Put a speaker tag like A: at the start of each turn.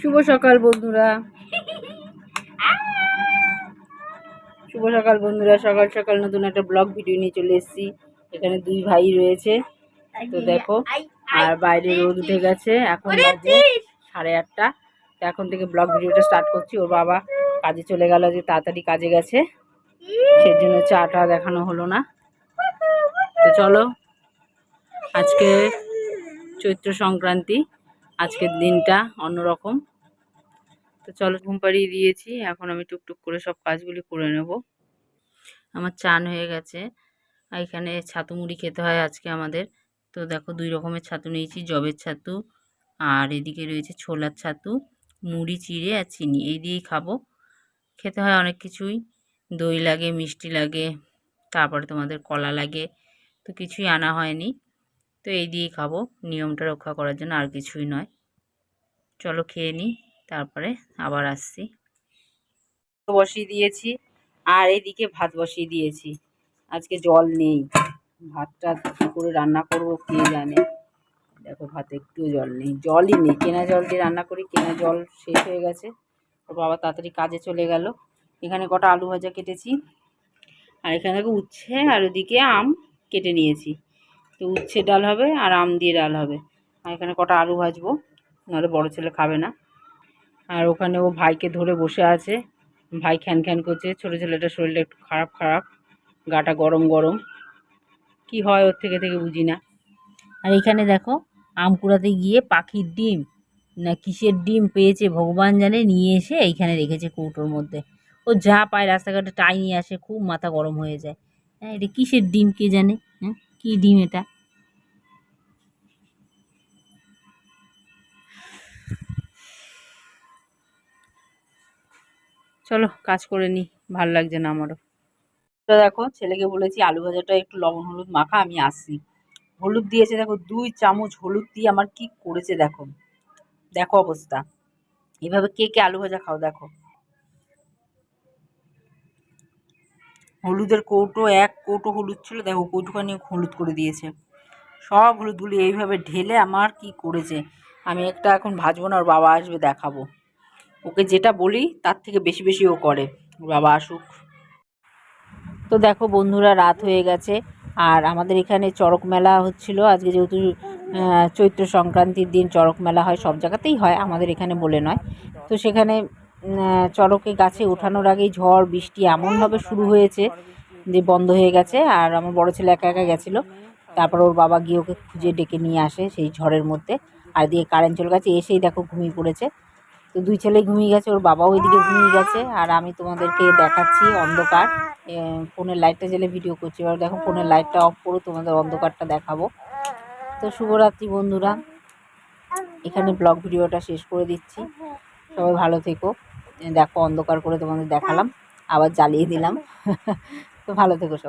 A: শুভ সকাল বন্ধুরা। শুভ সকাল বন্ধুরা। সকাল সকাল নতুন একটা ব্লগ ভিডিও নিয়ে চলে এসেছি। এখানে দুই ভাই রয়েছে। তো দেখো আর বাইরে রোদ উঠে গেছে। এখন বাজে সাড়ে আটটা। তো এখন থেকে ব্লগ ভিডিওটা স্টার্ট করছি। ওর বাবা কাজে চলে গেল যে তাড়াতাড়ি কাজে গেছে। সেই জন্য চাটা দেখানো হলো না। তো চলো আজকে চৈত্র সংক্রান্তি। আজকের দিনটা অন্যরকম। তো চলো ঘুম পাড়িয়ে দিয়েছি। এখন আমি টুকটুক করে সব কাজগুলি করে নেব। আমার চান হয়ে গেছে। এখানে ছাতু মুড়ি খেতে হয় আজকে আমাদের। তো দেখো দুই রকমের ছাতু নিয়েছি, জবের ছাতু আর এদিকে রয়েছে ছোলার ছাতু, মুড়ি, চিড়ে আর চিনি। এই দিয়েই খাব। খেতে হয় অনেক কিছুই। দই লাগে, মিষ্টি লাগে, তারপরে তোমাদের কলা লাগে। তো কিছুই আনা হয়নি। তো এই দিয়েই খাব। নিয়মটা রক্ষা করার জন্য আর কিছুই নয়। চলো খেয়ে নিই তারপরে আবার আসছি। বসিয়ে দিয়েছি, আর এদিকে ভাত বসিয়ে দিয়েছি। আজকে জল নেই। ভাতটা কী করে রান্না করব কে জানে? দেখো, ভাতে একটু জল নেই। জলই নেই। কেনা জল দিয়ে রান্না করি, কেনা জল শেষ হয়ে গেছে। ওর বাবা তাড়াতাড়ি কাজে চলে গেল। এখানে কটা আলু ভাজা কেটেছি। আর এখানে দেখো উচ্ছে আর ওদিকে আম কেটে নিয়েছি। তো উচ্ছে ডাল হবে আর আম দিয়ে ডাল হবে। আর এখানে কটা আলু ভাজবো, নাহলে বড়ো ছেলে খাবে না। আর ওখানে ও ভাইকে ধরে বসে আছে। ভাই খ্যান খ্যান করছে। ছোটো ছেলেটার শরীরটা একটু খারাপ খারাপ। গাটা গরম গরম। কি হয় ওর থেকে থেকে বুঝি না। আর এখানে দেখো, আম কুড়াতে গিয়ে পাখির ডিম, না কিসের ডিম পেয়েছে ভগবান জানে, নিয়ে এসে এইখানে রেখেছে কৌটোর মধ্যে। ও যা পায় রাস্তাঘাটে টাই নিয়ে আসে, খুব মাথা গরম হয়ে যায়। হ্যাঁ এটা কিসের ডিম কে জানে? হ্যাঁ কী ডিম এটা? চলো, কাজ করে নি, ভালো লাগছে না আমারও। তো দেখো, ছেলেকে বলেছি আলু ভাজাটা একটু লবণ হলুদ মাখা, আমি আসি হলুদ দিয়েছে, দেখো, দুই চামচ হলুদ দিয়ে আমার কি করেছে দেখো। দেখো অবস্থা। এভাবে কে কে আলু ভাজা খাও দেখো। হলুদের কৌটো, এক কৌটো হলুদ ছিল, দেখো, কৌটোখানি হলুদ করে দিয়েছে। সব হলুদগুলি এইভাবে ঢেলে আমার কি করেছে? আমি একটা এখন ভাজবো না, ওর বাবা আসবে, দেখাবো। ওকে যেটা বলি, তার থেকে বেশি বেশি ও করে। বাবা আসুক। তো দেখো বন্ধুরা, রাত হয়ে গেছে। আর আমাদের এখানে চড়ক মেলা হচ্ছিল। আজকে যেহেতু চৈত্র সংক্রান্তির দিন, চড়ক মেলা হয়, সব জায়গাতেই হয়, আমাদের এখানে বলে নয়। তো সেখানে চড়কে গাছে ওঠানোর আগেই ঝড়, বৃষ্টি এমনভাবে শুরু হয়েছে যে বন্ধ হয়ে গেছে। আর আমার বড় ছেলে একা একা গেছিল। তারপর ওর বাবা গিয়ে ওকে খুঁজে ডেকে নিয়ে আসে সেই ঝড়ের মধ্যে। আর দিয়ে কারেন্ট চলে গেছে, এসেই দেখো ঘুমিয়ে পড়েছে। তো দুই ছেলে ঘুমিয়ে গেছে, ওর বাবাও ওইদিকে ঘুমিয়ে গেছে, আর আমি তোমাদেরকে দেখাচ্ছি অন্ধকার। ফোনের লাইটটা জ্বেলে ভিডিও করছি। এবার দেখো ফোনের লাইটটা অফ করো তোমাদের অন্ধকারটা দেখাবো। তো শুভরাত্রি বন্ধুরা। এখানে ব্লগ ভিডিওটা শেষ করে দিচ্ছি। সবাই ভালো থেকো। দেখো অন্ধকার করে তোমাদের দেখালাম। আবার জ্বালিয়ে দিলাম। তো ভালো থেকো সব।